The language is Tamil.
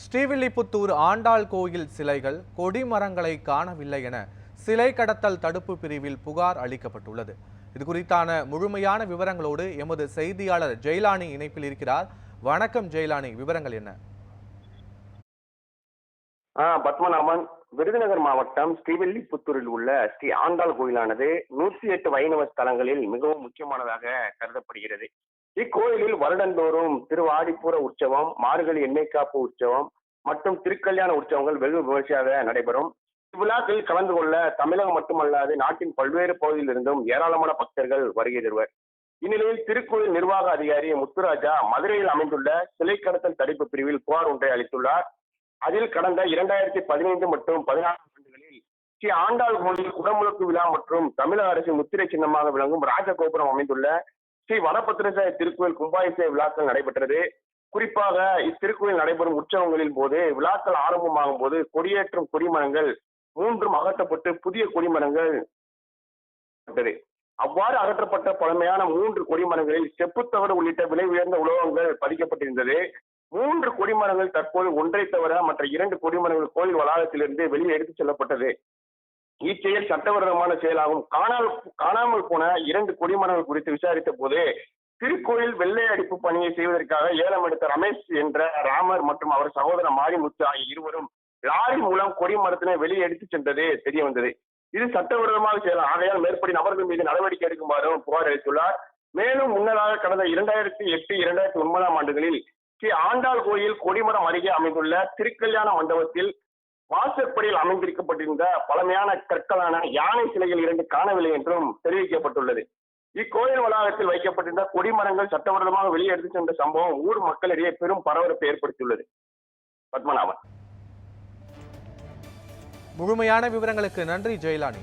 ஸ்ரீவில்லிபுத்தூர் ஆண்டாள் கோயில் சிலைகள் கொடிமரங்களை காணவில்லை என சிலை கடத்தல் தடுப்பு பிரிவில் புகார் அளிக்கப்பட்டுள்ளது. இது குறித்தான முழுமையான விவரங்களோடு எமது செய்தியாளர் ஜெயலானி இணைப்பில் இருக்கிறார். வணக்கம் ஜெயலானி விவரங்கள் என்ன? பத்மநாபன். விருதுநகர் மாவட்டம் ஸ்ரீவில்லிபுத்தூரில் உள்ள ஸ்ரீ ஆண்டாள் கோயிலானது நூற்றி எட்டு வைணவ ஸ்தலங்களில் மிகவும் முக்கியமானதாக கருதப்படுகிறது. இக்கோயிலில் வருடந்தோறும் திருவாடிப்பூர உற்சவம் மார்கழி எண்ணெய் காப்பு உற்சவம் மற்றும் திருக்கல்யாண உற்சவங்கள் வெகு விமர்சையாக நடைபெறும். இவ்விழாக்களில் கலந்து கொள்ள தமிழகம் மட்டுமல்லாது நாட்டின் பல்வேறு பகுதியிலிருந்தும் ஏராளமான பக்தர்கள் வருகை தருவர். இந்நிலையில் திருக்கோயில் நிர்வாக அதிகாரி முத்துராஜா மதுரையில் அமைந்துள்ள சிலை கடத்தல் தடுப்பு பிரிவில் புகார் ஒன்றை அளித்துள்ளார். அதில் கடந்த இரண்டாயிரத்தி பதினைந்து மற்றும் பதினான்கு ஆண்டுகளில் ஸ்ரீ ஆண்டாள் கோயில் குடமுழுக்கு விழா மற்றும் தமிழக அரசின் முத்திரை சின்னமாக விளங்கும் ராஜகோபுரம் அமைந்துள்ள ஸ்ரீ வனபத்திரசாய திருக்கோயில் கும்பாபிஷேக விழாக்கள் நடைபெற்றது. குறிப்பாக இத்திருக்கோயில் நடைபெறும் உற்சவங்களின் போது விழாக்கள் ஆரம்பமாகும் போது கொடியேற்றும் கொடிமரங்கள் மூன்றும் அகற்றப்பட்டு புதிய கொடிமரங்கள் அவ்வாறு அகற்றப்பட்ட பழமையான மூன்று கொடிமரங்களில் செப்புத்தவறு உள்ளிட்ட விலை உயர்ந்த உலோகங்கள் பதிக்கப்பட்டிருந்தது. மூன்று கொடிமரங்கள் தற்போது ஒன்றை தவிர மற்ற இரண்டு கொடிமரங்கள் கோயில் வளாகத்திலிருந்து வெளியே எடுத்துச் செல்லப்பட்டது. இச்செயல் சட்டவிரோதமான செயலாகும் காணாமல் காணாமல் போன இரண்டு கொடிமரங்கள் குறித்து விசாரித்த போது திருக்கோயில் வெள்ளை அடிப்பு பணியை செய்வதற்காக ஏலம் எடுத்த ரமேஷ் என்ற ராமர் மற்றும் அவர் சகோதரர் மாரிமுத்து ஆகிய இருவரும் லாரி மூலம் கொடிமரத்தினை வெளியே எடுத்துச் சென்றது தெரிய வந்தது. இது சட்டவிரோதமாக செய்யலாம். ஆகையால் மேற்படி நபர்கள் மீது நடவடிக்கை எடுக்குமாறும் புகார் அளித்துள்ளார். மேலும் முன்னதாக கடந்த இரண்டாயிரத்தி எட்டு இரண்டாயிரத்தி ஒன்பதாம் ஆண்டுகளில் ஸ்ரீ ஆண்டாள் கோயில் கொடிமரம் அருகே அமைந்துள்ள திருக்கல்யாண மண்டபத்தில் வாசற்படியில் அமைந்திருக்கப்பட்டிருந்த பழமையான கற்களான யானை சிலைகள் இரண்டு காணவில்லை என்றும் தெரிவிக்கப்பட்டுள்ளது. இக்கோயில் வளாகத்தில் வைக்கப்பட்டிருந்த கொடிமரங்கள் சட்டவிரோதமாக வெளியே எடுத்துச் சென்ற சம்பவம் ஊர் மக்களிடையே பெரும் பரபரப்பை ஏற்படுத்தியுள்ளது. பத்மநாபன். முழுமையான விவரங்களுக்கு நன்றி ஜெயலானி.